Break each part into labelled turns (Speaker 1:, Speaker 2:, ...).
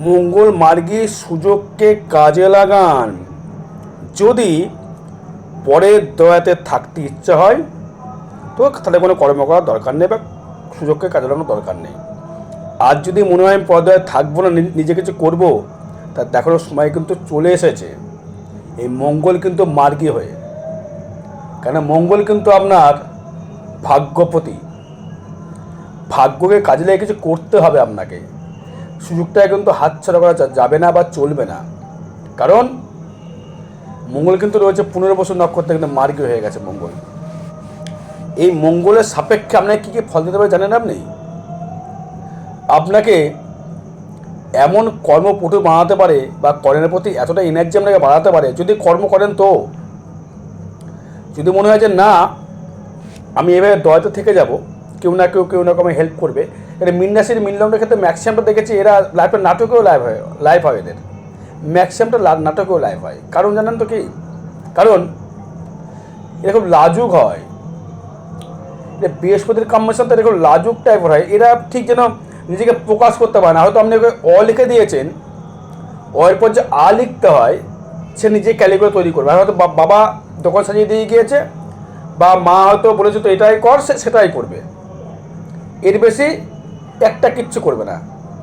Speaker 1: মঙ্গল মার্গী সুযোগকে কাজে লাগান। যদি পরের দয়াতে থাকতে ইচ্ছা হয়, তো তাহলে কোনো কর্ম করার দরকার নেই বা সুযোগকে কাজে লাগানোর দরকার নেই। আর যদি মনে হয় আমি পর্দায় থাকব না, নি- নিজে কিছু করব, তা দেখানোর সময় কিন্তু চলে এসেছে। এই মঙ্গল কিন্তু মার্গী হয়ে। কেন মঙ্গল কিন্তু আপনার ভাগ্যপতি। ভাগ্যকে কাজে লেগে কিছু করতে হবে আপনাকে। সুযোগটা কিন্তু হাতছাড়া করা যাবে না বা চলবে না। কারণ মঙ্গল কিন্তু রয়েছে পনেরো বছর নক্ষত্রে কিন্তু মার্গী হয়ে গেছে মঙ্গল। এই মঙ্গলের সাপেক্ষে আপনাকে কী কী ফল দিতে পারে জানেন আপনি? আপনাকে এমন কর্মপটু বানাতে পারে বা কর্মের প্রতি এতটা এনার্জি আপনাকে বাড়াতে পারে, যদি কর্ম করেন তো। যদি মনে হয় যে না, আমি এভাবে দয়াতে থেকে যাব, কেউ না কেউ কেউ না কেউ হেল্প করবে। এটা মিন্নাসির মিনলনের ক্ষেত্রে ম্যাক্সিমামটা দেখেছি এরা লাইফে নাটকেও লাইভ হয় লাইভ হয় এদের। ম্যাক্সিমামটা নাটকেও লাইভ হয়। কারণ জানেন তো কি? কারণ এরা খুব লাজুক হয়। যে বৃহস্পতির কম্বিনেশন তো এরকম লাজুক টাইপের হয়। এরা ঠিক যেন নিজেকে প্রকাশ করতে পারে না। হয়তো আপনি ওকে অ লিখে দিয়েছেন, অ এর পর যে আ লিখতে হয়, সে নিজে ক্যালিগুলো তৈরি করবে। হয়তো বাবা দোকান সাজিয়ে দিয়ে গিয়েছে, বা মা হয়তো বলেছে, তো এটাই কর, সে সেটাই করবে। এর বেশি একটা কিচ্ছু করবে না।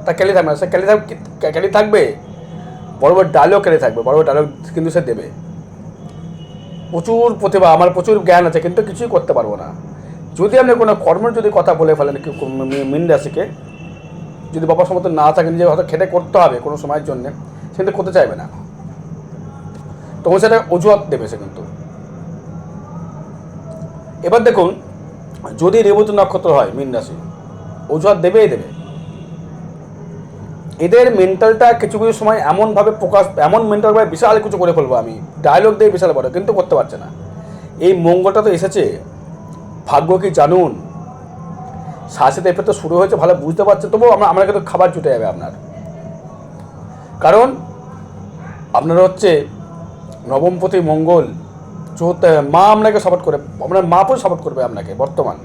Speaker 1: তা ক্যালি থাকবে না। সে ক্যালি থাকবে ক্যালি থাকবে, বড় বড় ডায়লগ ক্যালি থাকবে, বড় বড় ডায়লগ কিন্তু সে দেবে। প্রচুর প্রতিভা, আমার প্রচুর জ্ঞান আছে, কিন্তু কিছুই করতে পারব না। যদি আপনি কোনো কর্মের যদি কথা বলে ফেলেন মিন রাশিকে, যদি বাবার সমর্থন না থাকে নিজে হয়তো খেটে করতে হবে কোনো সময়ের জন্যে, সে কিন্তু করতে চাইবে না। তখন সেটা অজুহাত দেবে সে কিন্তু। এবার দেখুন, যদি রেবতী নক্ষত্র হয় মিন রাশি অজুহাত দেবেই দেবে। এদের মেন্টালটা কিছু কিছু সময় এমনভাবে প্রকাশ, এমন মেন্টাল ভাবে বিশাল কিছু করে ফেলব আমি। ডায়লগ দিয়ে বিশাল বড়, কিন্তু করতে পারছে না। এই মঙ্গলটা তো এসেছে। ভাগ্য কি জানুন? শ্বাসেতে এফেক্ট তো শুরু হয়েছে, ভালো বুঝতে পারছে, তবুও আমরা আমরা কিন্তু খাবার জুটে যাবে আপনার। কারণ, আপনার হচ্ছে নবমপতি মঙ্গল চৌথ মা আপনাকে সাপোর্ট করে, আপনার মা পুরো সাপোর্ট করবে আপনাকে বর্তমান।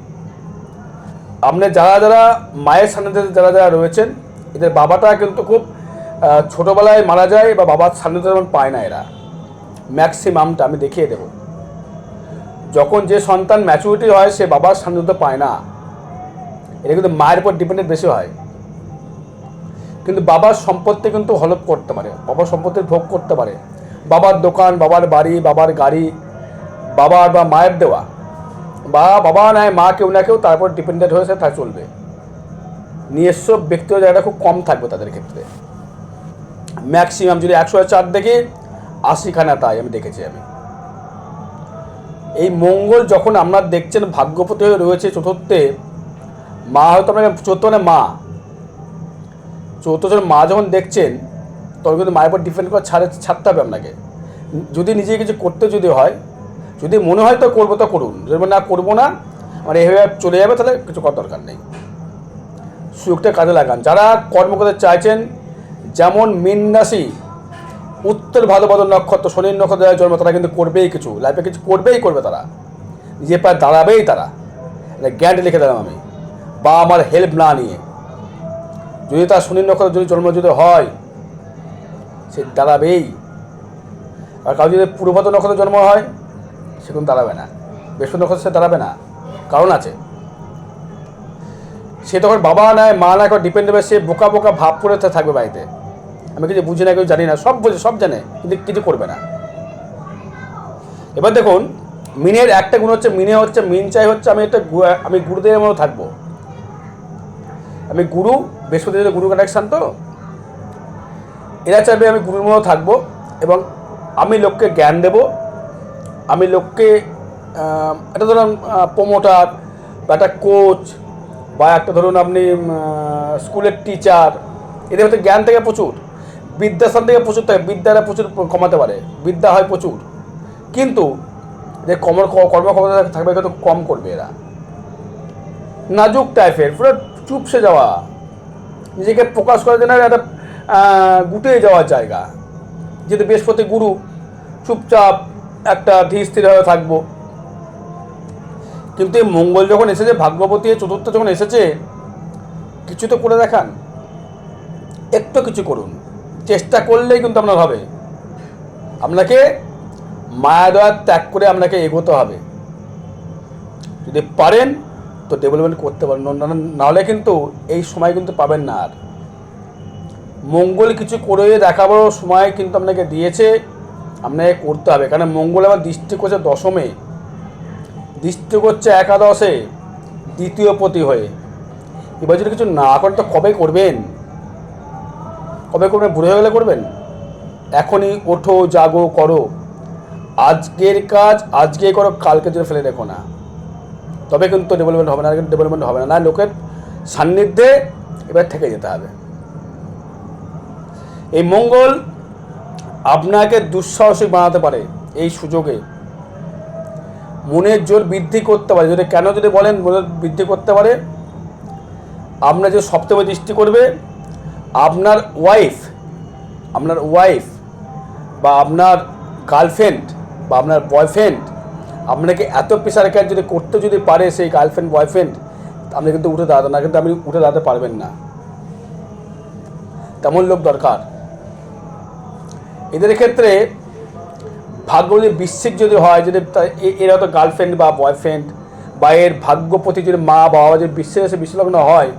Speaker 1: আপনি যারা যারা মায়ের সান্নিধ্যে যারা যারা রয়েছেন, এদের বাবাটা কিন্তু খুব ছোটোবেলায় মারা যায় বা বাবার সান্নিধ্য তেমন পায় না এরা। ম্যাক্সিমামটা আমি দেখিয়ে দেব। যখন যে সন্তান ম্যাচুরিটি হয়, সে বাবার সান্নিধ্য পায় না। এটা কিন্তু মায়ের উপর ডিপেন্ডেন্ট বেশি হয়। কিন্তু বাবার সম্পত্তি কিন্তু হলপ করতে পারে। বাবার সম্পত্তি ভোগ করতে পারে। বাবার দোকান, বাবার বাড়ি, বাবার গাড়ি, বাবার বা মায়ের দেওয়া। বা বাবা নয় মা কেউ না কেউ তারপর ডিপেন্ডেন্ট হয়েছে তা চলবে। নিজস্ব ব্যক্তিগত জায়গাটা খুব কম থাকবে তাদের ক্ষেত্রে। ম্যাক্সিমাম যদি একশো চার দেখি, আশিখানা তাই আমি দেখেছি আমি। এই মঙ্গল যখন আপনার দেখছেন ভাগ্যপতি হয়ে রয়েছে চতুর্থে, মা হয়তো আপনাকে চতুর্থ মানে মা। চতুর্থ মা যখন দেখছেন, তখন কিন্তু মায়ের উপর ডিপেন্ড করে ছাড়ে ছাড়তে হবে আপনাকে। যদি নিজে কিছু করতে যদি হয় যদি মনে হয় তো করব তো করুন। যদি না করব না মানে এভাবে চলে যাবে, তাহলে কিছু করার দরকার নেই। সুযোগটা কাজে লাগান। যারা কর্ম করতে চাইছেন, যেমন মিন রাশি উত্তর ভাদ্রপদ নক্ষত্র শনির নক্ষত্র জন্ম, তারা কিন্তু করবেই কিছু। লাইফে কিছু করবেই করবে তারা। নিজে পায়ে দাঁড়াবেই তারা। গ্যারান্টি লিখে দিলাম আমি। বা আমার হেল্প না নিয়ে। যদি তার শনির নক্ষত্র যদি জন্ম যদি হয়, সে দাঁড়াবেই। আর কারও যদি পূর্বত নক্ষত্র জন্ম হয় সে কিন্তু দাঁড়াবে না। বৃহস্পতি নক্ষত্র সে দাঁড়াবে না। কারণ আছে, সে তখন বাবা নয় মা না ডিপেন্ড হবে সে বোকা বোকা ভাব করে থাকবে বাড়িতে। আমি কিছু বুঝি না, কিছু জানি না, সব বুঝে, সব জানে, কিন্তু কিছু করবে না। এবার দেখুন, মিনের একটা গুণ হচ্ছে, মিনে হচ্ছে, মিন চাই হচ্ছে, আমি একটা আমি গুরুদেবের মতো থাকব। আমি গুরু বৃহস্পতিদের গুরু কানেকশান তো। এরা চাইবে আমি গুরুর মতো থাকব, এবং আমি লোককে জ্ঞান দেব আমি লোককে একটা ধরুন প্রমোটার বা একটা কোচ বা একটা ধরুন আপনি স্কুলের টিচার এদের হয়তো জ্ঞান থেকে প্রচুর। বিদ্যাস্থান থেকে প্রচুর থাকে, বিদ্যারা প্রচুর কমাতে পারে, বিদ্যা হয় প্রচুর। কিন্তু যে কর্ম কর্মক্ষমতা থাকবে কিন্তু কম করবে এরা। নাজুক টাইপের পুরো চুপসে যাওয়া। নিজেকে প্রকাশ করার জন্য একটা গুটিয়ে যাওয়ার জায়গা। যেহেতু বৃহস্পতি গুরু, চুপচাপ একটা ধীর স্থিরভাবে থাকব। কিন্তু এই মঙ্গল যখন এসেছে, ভাগ্যবতী চতুর্থ যখন এসেছে, কিছু তো করে দেখান। একটু কিছু করুন। চেষ্টা করলেই কিন্তু আপনার হবে। আপনাকে মায়া, দয়া ত্যাগ করে আপনাকে এগোতে হবে। যদি পারেন, তো ডেভেলপমেন্ট করতে পারেন। নাহলে কিন্তু এই সময় কিন্তু পাবেন না আর। মঙ্গল কিছু করে দেখাবার সময় কিন্তু আপনাকে দিয়েছে। আপনাকে করতে হবে। কারণ মঙ্গল আমার দৃষ্টি করছে দশমে। দৃষ্টি করছে একাদশে, দ্বিতীয় পতি হয়ে। এবার যদি কিছু না করেন তো কবে করবেন? কবে করবেন? বুড়ো হয়ে গেলে করবেন? এখনই ওঠো, জাগো, করো। আজকের কাজ, আজকে করো, কালকে জন্য ফেলে রেখো না। তবে কিন্তু ডেভেলপমেন্ট হবে না কিন্তু ডেভেলপমেন্ট হবে না। না, লোকের সান্নিধ্যে এবার থেকে যেতে হবে। এই মঙ্গল আপনাকে দুঃসাহসিক বানাতে পারে এই সুযোগে। মনের জোর বৃদ্ধি করতে পারে। যদি কেন যদি বলেন মনের বৃদ্ধি করতে পারে, আপনার যে সপ্তমে দৃষ্টি করবে, আপনার ওয়াইফ আপনার ওয়াইফ বা আপনার গার্লফ্রেন্ড বা আপনার বয়ফ্রেন্ড আপনাকে এত প্রেশার ক্যার যদি করতে যদি পারে সেই গার্লফ্রেন্ড বয়ফ্রেন্ড আপনি কিন্তু উঠে দাঁড়াতে না, কিন্তু আপনি উঠে দাঁড়াতে পারবেন না। তেমন লোক দরকার। এদের ক্ষেত্রে ভাগ্য যদি বৃশ্চিক যদি হয়, যদি এরা তো গার্লফ্রেন্ড বা বয়ফ্রেন্ড বা এর ভাগ্যপতি যদি মা বাবা যদি বিশ্বের এসে বিশ্বলগ্ন হয়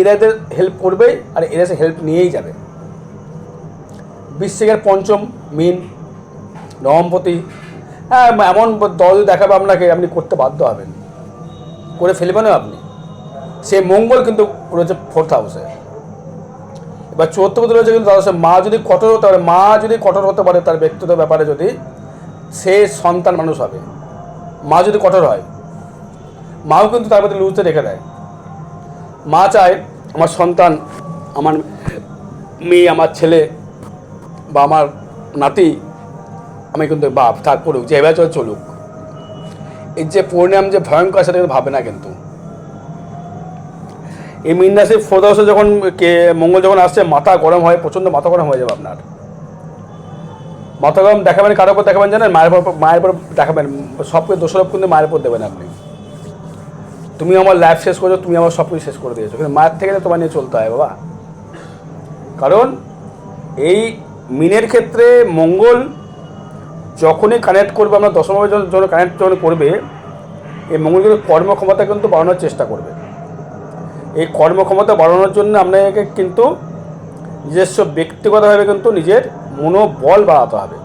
Speaker 1: এরা এদের হেল্প করবে আর এরা সে হেল্প নিয়েই যাবে। বৃশ্চিকের পঞ্চম, মিন নবমপতি হ্যাঁ এমন দল দেখাবে আপনাকে, আপনি করতে বাধ্য হবেন। করে ফেলবেনও আপনি। সে মঙ্গল কিন্তু রয়েছে ফোর্থ হাউসে এবার চতুর্থ পতি রয়েছে কিন্তু দ্বাদশে মা যদি কঠোর হতে পারে, মা যদি কঠোর হতে পারে, তার ব্যক্তিগত ব্যাপারে যদি সে সন্তান মানুষ হবে, মা যদি কঠোর হয়, মাও কিন্তু তার প্রতি লুজতে রেখে দেয়। মা চায়, আমার সন্তান, আমার মেয়ে, আমার ছেলে বা আমার নাতি, আমি কিন্তু বাপ থাক পড়ুক, যে এবার চল চলুক। এর যে পরিণাম যে ভয়ঙ্কর সেটা কিন্তু ভাবে না কিন্তু। এই মিন রাশির ফোর্থ হাউসে যখন কে, মঙ্গল যখন আসছে, মাথা গরম হয়, প্রচণ্ড মাথা গরম হয়ে যাবে আপনার। মাথা গরম দেখাবেন, কারোর উপর দেখাবেন জানেন, মায়ের উপর মায়ের উপর দেখাবেন, সবকে দোষারোপ কিন্তু মায়ের উপর দেবেন আপনি। তুমি আমার লাইফ শেষ করেছ, তুমি আমার সব কিছু শেষ করে দিয়েছ, কিন্তু মায়ের থেকে তোমার নিয়ে চলতে হয় বাবা। কারণ এই মিনের ক্ষেত্রে মঙ্গল যখনই কানেক্ট করবে আমরা দশমভাবে যখন কানেক্ট যখন করবে, এই মঙ্গল কিন্তু কর্মক্ষমতা কিন্তু বাড়ানোর চেষ্টা করবে। এই কর্মক্ষমতা বাড়ানোর জন্য আপনাকে কিন্তু নিজস্ব ব্যক্তিগতভাবে কিন্তু নিজের মনোবল বাড়াতে হবে।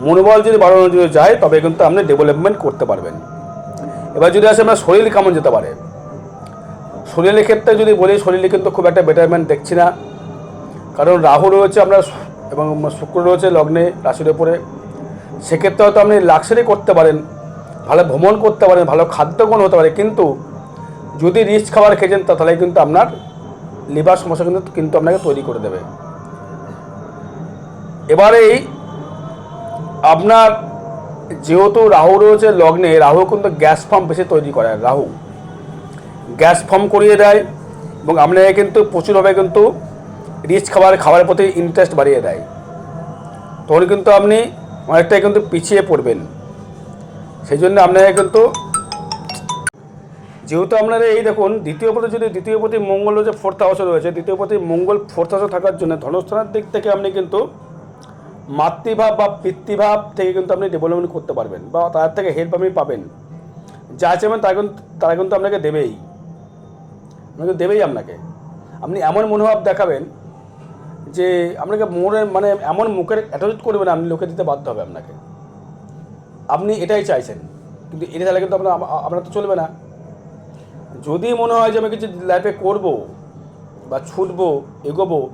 Speaker 1: মনোবল যদি বাড়ানো যদি যায়, তবে কিন্তু আপনি ডেভেলপমেন্ট করতে পারবেন। এবার যদি আসে আপনার শরীর কেমন যেতে পারে? শরীরের ক্ষেত্রে যদি বলি, শরীরে কিন্তু খুব একটা বেটারমেন্ট দেখছি না। কারণ রাহু রয়েছে আপনার এবং শুক্র রয়েছে লগ্নে রাশির ওপরে সেক্ষেত্রে হয়তো আপনি লাক্সারি করতে পারেন, ভালো ভ্রমণ করতে পারেন, ভালো খাদ্যগুণ হতে পারে। কিন্তু যদি রিচ খাবার খেয়েছেন তাহলে কিন্তু আপনার লিভার সমস্যা কিন্তু কিন্তু আপনাকে তৈরি করে দেবে। এবারেই আপনার যেহেতু রাহু রয়েছে লগ্নে, রাহু কিন্তু গ্যাস ফর্ম বেশি তৈরি করে, রাহু। গ্যাস ফর্ম করিয়ে দেয় এবং আপনাকে কিন্তু প্রচুরভাবে কিন্তু রিচ খাবার, খাবারের প্রতি ইন্টারেস্ট বাড়িয়ে দেয়। তখন কিন্তু আপনি অনেকটাই কিন্তু পিছিয়ে পড়বেন। সেই জন্য আপনাকে কিন্তু যেহেতু আপনার এই দেখুন, দ্বিতীয় পথে যদি, দ্বিতীয় পতি মঙ্গল যে ফোর্থ হাউসে রয়েছে, দ্বিতীয় পতি মঙ্গল ফোর্থ হাউসে থাকার জন্য ধনস্থানের দিক থেকে আপনি কিন্তু মাতৃভাব বা পিতৃভাব থেকে কিন্তু আপনি ডেভেলপমেন্ট করতে পারবেন, বা তার থেকে হেল্প আপনি পাবেন। যা চাইবেন তারা কিন্তু তারা কিন্তু আপনাকে দেবেই। আপনাকে দেবেই আপনাকে। আপনি এমন মনোভাব দেখাবেন যে আপনাকে মনে মানে এমন মুখের অ্যাটাচ করবেন আপনি, লোকে দিতে বাধ্য হবে আপনাকে। আপনি এটাই চাইছেন, কিন্তু এটা চাইলে কিন্তু আপনার আপনার তো চলবে না। যদি মনে হয় যে আমি কিছু লাইফে করব বা ছুটবো, এগোবো,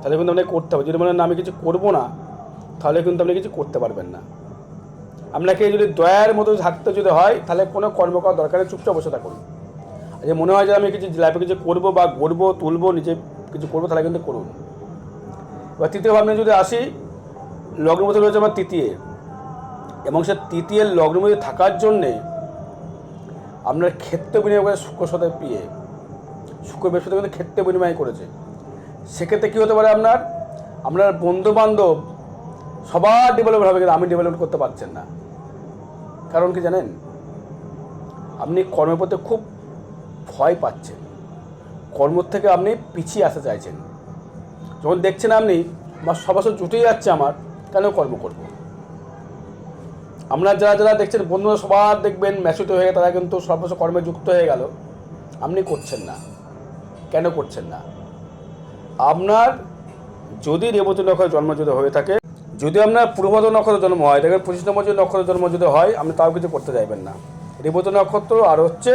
Speaker 1: তাহলে কিন্তু আপনাকে করতে হবে। যদি মনে হয় না, আমি কিছু করব না, তাহলে কিন্তু আপনি কিছু করতে পারবেন না। আপনাকে যদি দয়ার মতো থাকতে যদি হয়, তাহলে কোনো কর্ম করার দরকার চুপচাপ বসে থাকুন। যে মনে হয় যে আমি কিছু লাইফে কিছু করব বা গড়বো, তুলবো, নিজে কিছু করব, তাহলে কিন্তু করুন। এবার তৃতীয় ভাবনা যদি আসি লগ্ন মধ্যে রয়েছে আমার তৃতীয়। এবং সে তৃতীয় লগ্ন মধ্যে থাকার জন্যে আপনার ক্ষেত্র বিনিময় করে শুক্র সাথে পিয়ে। শুক্র বৃহস্পতি কিন্তু ক্ষেত্র বিনিময় করেছে। সেক্ষেত্রে কী হতে পারে আপনার? আপনার বন্ধু বান্ধব সবার ডেভেলপমেন্ট হবে কিন্তু আমি ডেভেলপমেন্ট করতে পারছেন না। কারণ কি জানেন? আপনি কর্মের প্রতি খুব ভয় পাচ্ছেন। কর্ম থেকে আপনি পিছিয়ে আসতে চাইছেন। যখন দেখছেন আপনি, আমার সবাসব জুটেই যাচ্ছে আমার, কেন কর্ম করব? আপনার যারা যারা দেখছেন, বন্ধুরা সবার দেখবেন ম্যাচুরিটি হয়ে তারা কিন্তু সর্বস্ব কর্মে যুক্ত হয়ে গেল। আপনি করছেন না। কেন করছেন না? আপনার যদি রেবতী নক্ষত্রের জন্ম যদি হয়ে থাকে, যদি আপনার পূর্বত নক্ষত্রের জন্ম হয়, দেখবেন পঁচিশ নম্বর যদি নক্ষত্রের জন্ম যদি হয়, আপনি তাও কিছু করতে চাইবেন না। রেবতী নক্ষত্র আর হচ্ছে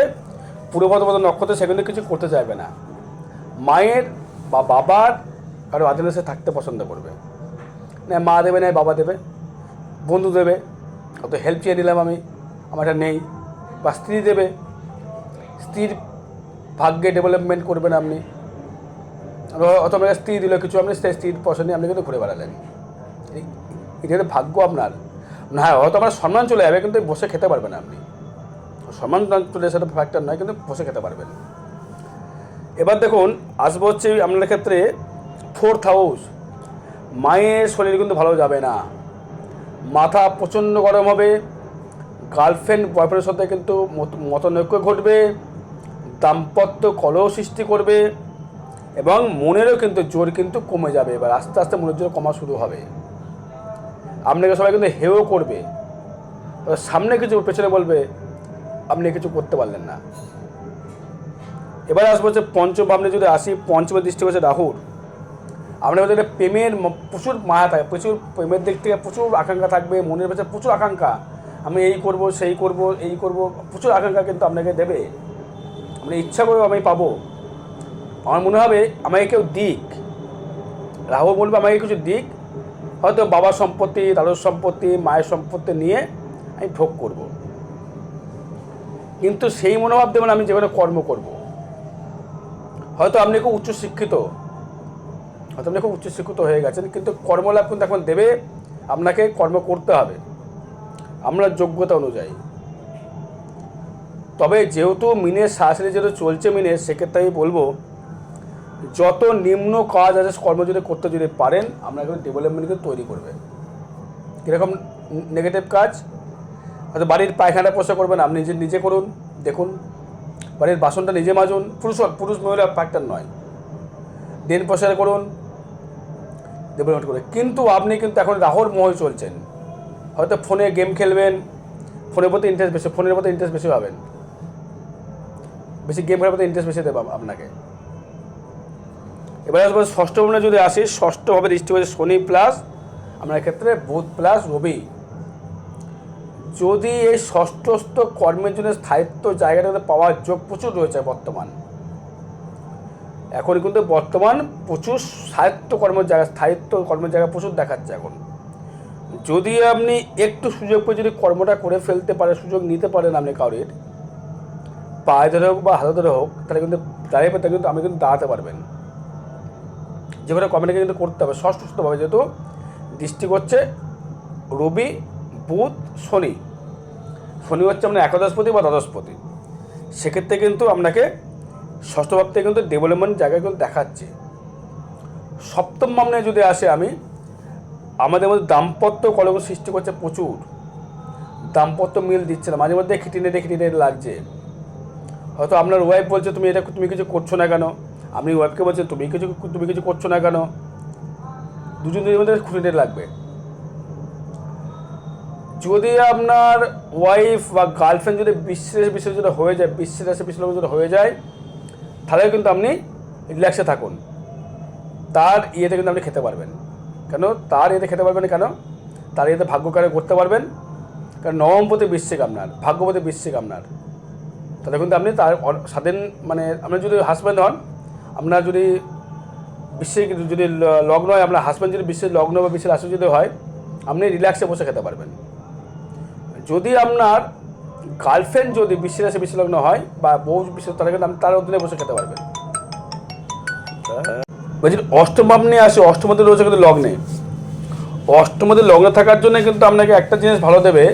Speaker 1: পূর্বত নক্ষত্র সেগুলো কিছু করতে চাইবে না। মায়ের বা বাবার কারও আদিবাসে থাকতে পছন্দ করবে। না, মা দেবে না, বাবা দেবে। বন্ধু দেবে। অত হেল্প চেয়ে নিলাম আমি। আমার এটা নেই। বা স্ত্রী দেবে। স্ত্রীর ভাগ্যে ডেভেলপমেন্ট করবেন আপনি। অত আপনাকে স্ত্রী দিল কিছু, আপনি সেই স্ত্রীর নিয়ে আপনি কিন্তু ঘুরে বেড়ালেন। এটা ভাগ্য আপনার। না হ্যাঁ হয়তো আপনার সম্মান চলে যাবে, কিন্তু বসে খেতে পারবেন আপনি। সম্মান চলে সেটা ফ্যাক্টর নয়, কিন্তু বসে খেতে পারবেন। এবার দেখুন, আসব হচ্ছে আপনার ক্ষেত্রে ফোর্থ হাউস মায়ের শরীর কিন্তু ভালো যাবে না। মাথা প্রচণ্ড গরম হবে। গার্লফ্রেন্ড বয়ফ্রেন্ডের সাথে কিন্তু মত- মতনৈক্য ঘটবে। দাম্পত্য কলহ সৃষ্টি করবে এবং মনেরও কিন্তু জোর কিন্তু কমে যাবে। এবার আস্তে আস্তে মনের জোর কমা শুরু হবে। আপনাকে সবাই কিন্তু হেও করবে। সামনে কিছু পেছনে বলবে, আপনি কিছু করতে পারলেন না। এবার আসব হচ্ছে পঞ্চম আপনি যদি আসি পঞ্চমের দৃষ্টি হচ্ছে রাহুর। আপনার মধ্যে প্রেমের প্রচুর মায়া থাকে প্রচুর প্রেমের দিক থেকে প্রচুর আকাঙ্ক্ষা থাকবে, মনের ভেতরে প্রচুর আকাঙ্ক্ষা। আমি এই করব, সেই করব, এই করব, প্রচুর আকাঙ্ক্ষা কিন্তু আপনাকে দেবে। আপনি ইচ্ছা করবে আমি পাবো। আমার মনে হবে আমাকে কেউ দিক। রাহু বলবে আমাকে কিছু দিক। হয়তো বাবার সম্পত্তি, দাদুর সম্পত্তি, মায়ের সম্পত্তি নিয়ে আমি ভোগ করব। কিন্তু সেই মনোভাব দেবেন আমি যেখানে কর্ম করব। হয়তো আপনি খুব উচ্চশিক্ষিত। আপনি খুব উচ্চশিক্ষিত হয়ে গেছেন, কিন্তু কর্মলাভ কিন্তু এখন দেবে, আপনাকে কর্ম করতে হবে। আপনার যোগ্যতা অনুযায়ী। তবে যেহেতু মিনের সরাসরি যেহেতু চলছে মিনের সেক্ষেত্রে আমি বলব, যত নিম্ন কাজ আছে কর্ম যদি করতে যদি পারেন আপনাকে ডেভেলপমেন্ট কিন্তু তৈরি করবে। কীরকম নেগেটিভ কাজ? হয়তো বাড়ির পায়খানা পোষা করবেন, আপনি নিজে নিজে করুন, দেখুন। বাড়ির বাসনটা নিজে মাজুন, পুরুষ পুরুষ মহিলা ফ্যাক্টর নয়। ড্রেন প্রসার করুন ডেভেলপমেন্ট করে। কিন্তু আপনি কিন্তু এখন রাহুর মোহে চলছেন। হয়তো ফোনে গেম খেলবেন ফোনের প্রতি ইন্টারেস্ট বেশি ফোনের প্রতি ইন্টারেস্ট বেশি পাবেন। বেশি গেম খেলার প্রতি ইন্টারেস্ট বেশি দেবে আপনাকে। এবার আসব ষষ্ঠ ভবনে যদি আসি ষষ্ঠভাবে দৃষ্টি হচ্ছে শনি প্লাস আপনার ক্ষেত্রে বুধ প্লাস রবি। যদি এই ষষ্ঠস্থ কর্মের জন্য স্থায়িত্ব জায়গাটাতে পাওয়ার যোগ প্রচুর রয়েছে বর্তমান। এখন কিন্তু বর্তমান প্রচুর স্থায়িত্ব জায়গা স্থায়িত্ব কর্মের জায়গা প্রচুর দেখাচ্ছে এখন। যদি আপনি একটু সুযোগ পেয়ে যদি কর্মটা করে ফেলতে পারে সুযোগ নিতে পারেন আপনি কাউরির পায়ে ধরে হোক বা হাতে ধরে হোক, তাহলে কিন্তু দাঁড়িয়ে পেতে কিন্তু আপনি কিন্তু দাঁড়াতে পারবেন। যে কোনো কমেন্টকে কিন্তু করতে হবে। ষষ্ঠভাবে যেহেতু দৃষ্টি করছে, রবি, বুধ, শনি। শনি হচ্ছে আপনার একাদশপতি বা দ্বাদশপতি সেক্ষেত্রে কিন্তু আপনাকে ষষ্ঠ ভাব থেকে কিন্তু ডেভেলপমেন্ট জায়গায় কিন্তু দেখাচ্ছে। সপ্তম মামলায় যদি আসে আমি, আমাদের মধ্যে দাম্পত্য কলম সৃষ্টি করছে প্রচুর। দাম্পত্য মিল দিচ্ছে না, মাঝে মধ্যে খিটিনেটে খিটিনেটে লাগছে। হয়তো আপনার ওয়াইফ বলছে, তুমি এটা, তুমি কিছু করছ না কেন? আপনি ওয়াইফকে বলছেন তুমি কিছু তুমি কিছু করছ না কেন? দুজন দুজনের মধ্যে খুঁটিনেটে লাগবে। যদি আপনার ওয়াইফ বা গার্লফ্রেন্ড যদি বিশ্বাস যদি হয়ে যায় বিশ্বাস যদি হয়ে যায় তাহলে কিন্তু আপনি রিল্যাক্সে থাকুন। তার ইয়েতে কিন্তু আপনি খেতে পারবেন। কেন? তার ইয়েতে খেতে পারবেন কেন? তার ইয়েতে ভাগ্যকারে করতে পারবেন। কারণ নবমপতি বৃশ্চিক আপনার, ভাগ্যপতি বৃশ্চিক আপনার। তাহলে কিন্তু আপনি তার স্বাধীন মানে আপনি যদি হাজব্যান্ড হন, আপনার যদি বিশ্বের যদি লগ্ন হয়, আপনার হাজব্যান্ড যদি বিশ্বের লগ্ন বা বিশ্বের রাশি যদি হয়, আপনি রিল্যাক্সে বসে খেতে পারবেন। যদি আপনার গার্লফ্রেন্ড যদি বিশ্বের রাশি বিশ্ব লগ্ন হয় বা বউ বিশ্ব তাহলে কিন্তু আপনি তার অধীনে বসে খেতে পারবেন বলছি, অষ্টম আপনি আসে অষ্টমতে রয়েছে কিন্তু লগ্নে। অষ্টমতে লগ্নে থাকার জন্য কিন্তু আপনাকে একটা জিনিস ভালো দেবে,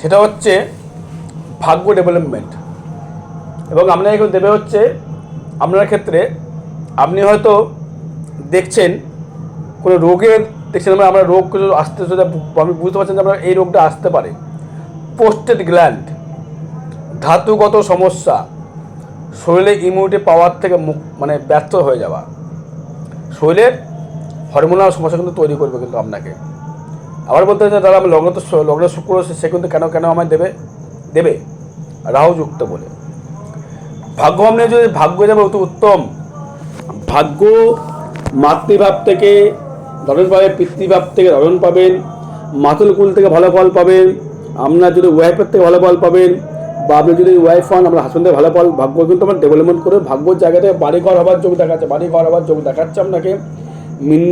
Speaker 1: সেটা হচ্ছে ভাগ্য ডেভেলপমেন্ট এবং আপনাকে দেবে হচ্ছে, আপনার ক্ষেত্রে আপনি হয়তো দেখছেন, কোনো রোগের দেখছেন আমরা আমরা রোগ আসতে আসতে, আপনি বুঝতে পারছেন যে আপনার এই রোগটা আসতে পারে। পোস্টেড গ্ল্যান্ড, ধাতুগত সমস্যা, শরীরে ইমিউনিটি পাওয়ার থেকে মুখ মানে ব্যর্থ হয়ে যাওয়া। শরীরের হরমোনাল সমস্যা কিন্তু তৈরি করবে কিন্তু আপনাকে। আবার বলতে চাই দাদা আমি লগ্ন তো লগ্ন শুক্র, সে কিন্তু কেন কেন আমায় দেবে? দেবে। রাহু যুক্ত বলে। ভাগ্য আপনি যদি ভাগ্য যাবে অতি উত্তম, ভাগ্য মাতৃভাব থেকে ধরন পাবে, পিতৃভাব থেকে ধরন পাবেন, মাতুল কুল থেকে ভালো ফল পাবেন আপনার যদি ওয়াইফের থেকে ভালো ফল পাবেন, বা আপনি যদি ওয়াইফ হন আপনার হাজবেন্ডের ভালো ফল ভাগ্য কিন্তু আমার ডেভেলপমেন্ট করে ভাগ্যর জায়গাতে বাড়ি ঘর হবার যোগ দেখাচ্ছে, বাড়ি ঘর হবার যোগ দেখাচ্ছে আপনাকে। মিন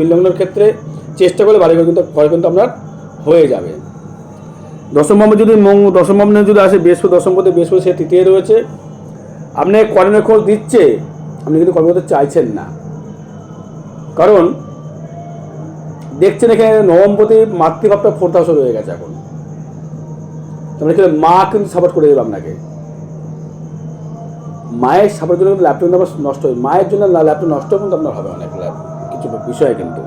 Speaker 1: মিলনের ক্ষেত্রে চেষ্টা করলে বাড়ি ঘর কিন্তু ঘর কিন্তু আপনার হয়ে যাবে। দশম ভাবে যদি দশম ভাবনে যদি আসে, বৃহস্পতি, দশম পদে বৃহস্পতি, সে তৃতীয় রয়েছে। আপনি কর্মের খোঁজ দিচ্ছে, আপনি কিন্তু কর্ম করতে চাইছেন না। কারণ, দেখছেন এখানে নবমপতি মাতৃভাবটা ফোর্থ হাউসে রয়ে গেছে এখন। তারপরে কি মা কিন্তু সাপোর্ট করে দেবে আপনাকে মায়ের সাপোর্ট জন্য ল্যাপটপ আবার নষ্ট হয়, মায়ের জন্য ল্যাপটপ নষ্ট কিন্তু আপনার হবে অনেক কিছু বিষয় কিন্তু।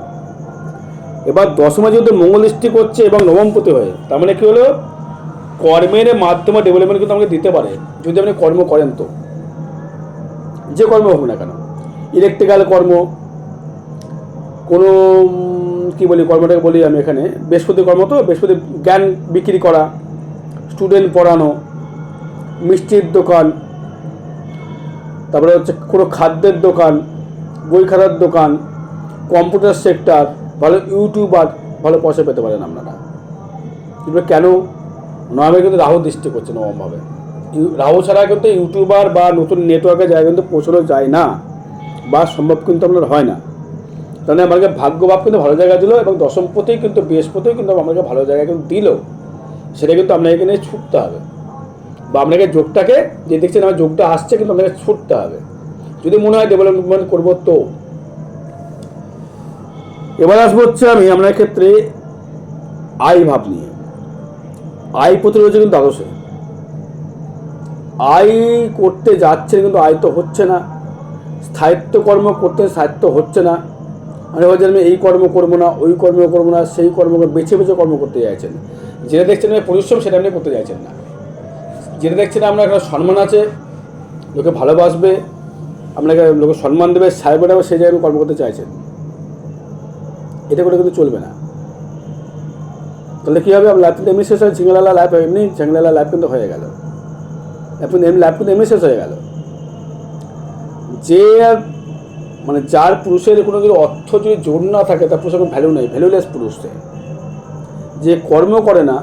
Speaker 1: এবার দশমে যেহেতু মঙ্গল দৃষ্টি করছে এবং নবমপতি হয়ে, তার মানে কী হলো? কর্মের মাধ্যমে ডেভেলপমেন্ট কিন্তু আমাকে দিতে পারে, যদি আপনি কর্ম করেন তো। যে কর্ম হোক না কেন ইলেকট্রিক্যাল কর্ম, কোনো কি বলি, কর্মটাকে বলি আমি এখানে বৃহস্পতি কর্ম তো বৃহস্পতি জ্ঞান বিক্রি করা স্টুডেন্ট পড়ানো, মিষ্টির দোকান, তারপরে হচ্ছে কোনো খাদ্যের দোকান, বই খাতার দোকান কম্পিউটার সেক্টর ভালো ইউটিউবার ভালো পয়সা পেতে পারেন আপনারা। কিন্তু কেন? নয়মে কিন্তু রাহু দৃষ্টি করছে নবমভাবে। রাহু ছাড়া কিন্তু ইউটিউবার বা নতুন নেটওয়ার্কের জায়গা কিন্তু পৌঁছানো যায় না, বা সম্ভব কিন্তু আপনার হয় না। তাহলে আমাকে ভাগ্যভাব কিন্তু ভালো জায়গা দিল এবং দশমপতিও কিন্তু বৃহস্পতিও কিন্তু আমাকে ভালো জায়গা কিন্তু দিল। সেটা কিন্তু আপনাকে এখানে ছুটতে হবে। বা আপনাকে যোগটাকে, যে দেখছেন আমার যোগটা আসছে, কিন্তু আপনাকে ছুটতে হবে। যদি মনে হয় ডেভেলপমেন্ট করব তো। এবার আসব হচ্ছে আমি আপনার ক্ষেত্রে আয় ভাব নিয়ে। আয় প্রতি রয়েছে কিন্তু দ্বাদশে। আয় করতে যাচ্ছে কিন্তু আয় তো হচ্ছে না। স্থায়িত্ব কর্ম করতে স্থায়িত্ব হচ্ছে না। মানে বলছেন আমি এই কর্ম করব না, ওই কর্ম করব না, সেই কর্ম বেছে বেছে কর্ম করতে চাইছেন। যেটা দেখছেন আমি পরিশ্রম, সেটা আপনি করতে চাইছেন না। যেটা দেখছেন আপনার একটা সম্মান আছে, লোকে ভালোবাসবে, আপনাকে লোকে সম্মান দেবে, সাহেব সেই জায়গায় কর্ম করতে চাইছেন। এটা করে কিন্তু চলবে না। তাহলে কী হবে? লাইফ কিন্তু এমনি শেষ হয়, ঝিঙ্গলালা লাইফ এমনি ঝিঙ্গলালা লাইফ কিন্তু হয়ে গেল। কিন্তু এমনি লাইফ কিন্তু এমনি শেষ হয়ে গেল। যে মানে যার পুরুষের কোনো যদি অর্থ যদি জোর না থাকে, তার পুরুষের কোনো ভ্যালু নেই। ভ্যালুলেস পুরুষ যে কর্ম করে না,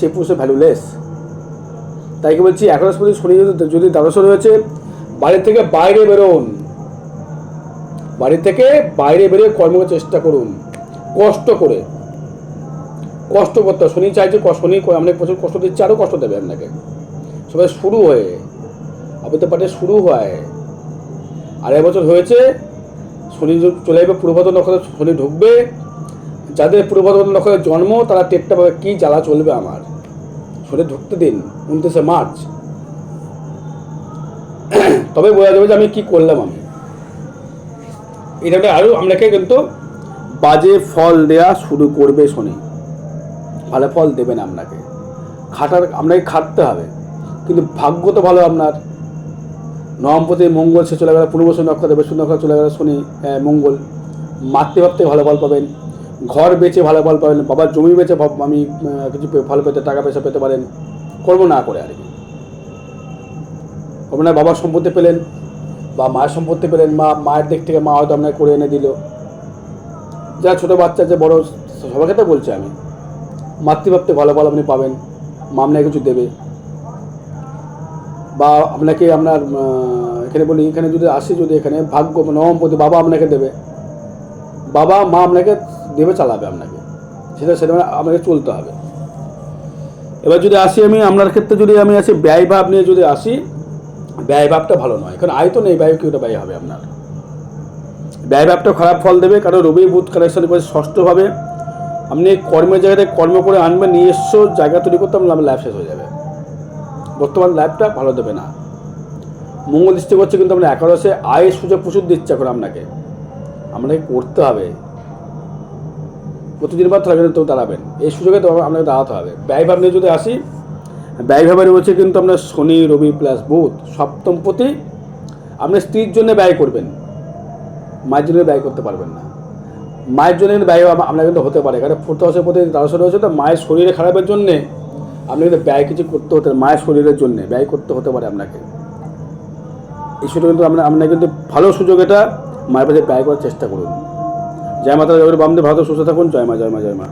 Speaker 1: সে পুরুষের ভ্যালুলেস তাই কি বলছি? একাদশ পতি শনি যদি দ্বাদশ রয়েছে বাড়ি থেকে বাইরে বেরোন। বাড়ি থেকে বাইরে বেরিয়ে কর্ম চেষ্টা করুন। কষ্ট করে। কষ্ট করতে। শনি চাইছে শনি আপনাকে প্রচুর কষ্ট দিচ্ছে, আরও কষ্ট দেবে আপনাকে। সবাই শুরু হয়ে। আপনি তো পাটে শুরু হয়। আড়াই বছর হয়েছে, শনি চলে যাবে পূর্বত নক্ষত্রে শনি ঢুকবে। যাদের পূর্বত নক্ষত্রের জন্ম, তারা টেকটা পাবে কী জ্বালা চলবে আমার? শনি ঢুকতে দিন, উনত্রিশে মার্চ। তবে বোঝা যাবে যে আমি কি করলাম আমি। এটা আরও আপনাকে কিন্তু বাজে ফল দেয়া শুরু করবে শনি। ভালো ফল দেবে না আপনাকে। খাটার, আপনাকে খাটতে হবে। কিন্তু ভাগ্য তো ভালো আপনার। নবমপতি মঙ্গল, সে চলে গেল পূর্বশন নক্ষত্র বেশ নক্ষত্র, চলে গেল শনি মঙ্গল। মাতৃভাব থেকে ভালো ফল পাবেন। ঘর বেচে ভালো ফল পাবেন, বাবার জমি বেচে আমি কিছু ফল পেতে, টাকা পয়সা পেতে পারেন কর্ম না করে আর কি। আপনার বাবার সম্পত্তি পেলেন, বা মায়ের সম্পত্তি পেলেন, মা, মায়ের দিক থেকে মা হয়তো আপনাকে করে এনে দিল। যারা ছোটো বাচ্চা, যে বড় সবার ক্ষেত্রে বলছি আমি মাতৃভাব থেকে ভালো ফল আপনি পাবেন, মা আপনাকে কিছু দেবে। বা আপনাকে আপনার এখানে বলি, এখানে যদি আসে যদি এখানে, ভাগ্য, নবম নবমপতি বাবা আপনাকে দেবে। বাবা, মা আপনাকে দেবে, চালাবে আপনাকে। সেটা সেটা আপনাকে চলতে হবে। এবার যদি আসি আমি আপনার ক্ষেত্রে যদি আমি আসি, ব্যয় ভাব নিয়ে যদি আসি, ব্যয় ভাবটা ভালো নয়। কারণ আয় তো নেই, ব্যয় কি ওটা ব্যয় হবে আপনার? ব্যয় ভাবটা খারাপ ফল দেবে, কারণ রবি বুধ কানেকশন করে ষষ্ঠভাবে আপনি কর্মের জায়গাতে কর্ম করে আনবেন, নিজস্ব জায়গা তৈরি করতে আপনার লাইফ শেষ হয়ে যাবে। বর্তমান লাইফটা ভালো দেবে না। মঙ্গল দৃষ্টি করছে কিন্তু আপনার একাদশে আয়ের সুযোগ প্রচুর দিচ্ছে এখন আপনাকে। আপনাকে করতে হবে। প্রতিদিন বার থাকবেন তো দাঁড়াবেন। এই সুযোগে তো আপনাকে দাঁড়াতে হবে। ব্যয় ভাব নিয়ে যদি আসি ব্যয়ভাবে রয়েছে কিন্তু আপনার শনি, রবি প্লাস বুধ, সপ্তম প্রতি আপনার স্ত্রীর জন্য ব্যয় করবেন। মায়ের জন্য ব্যয় করতে পারবেন না। মায়ের জন্য কিন্তু ব্যয় আপনার কিন্তু হতে পারে। কারণ হাসের প্রতি দ্বাদশে রয়েছে, তো মায়ের শরীরে খারাপের জন্যে আপনি কিন্তু ব্যয় কিছু করতে হতে মায়ের শরীরের জন্যে ব্যয় করতে হতে পারে আপনাকে। এই সুযোগ কিন্তু আপনার আপনার কিন্তু ভালো সুযোগ এটা। মায়ের পাশে ব্যয় করার চেষ্টা করুন। জয় মাতা বামদেব ভারত সুস্থ থাকুন জয় মা জয় মা জয় মা।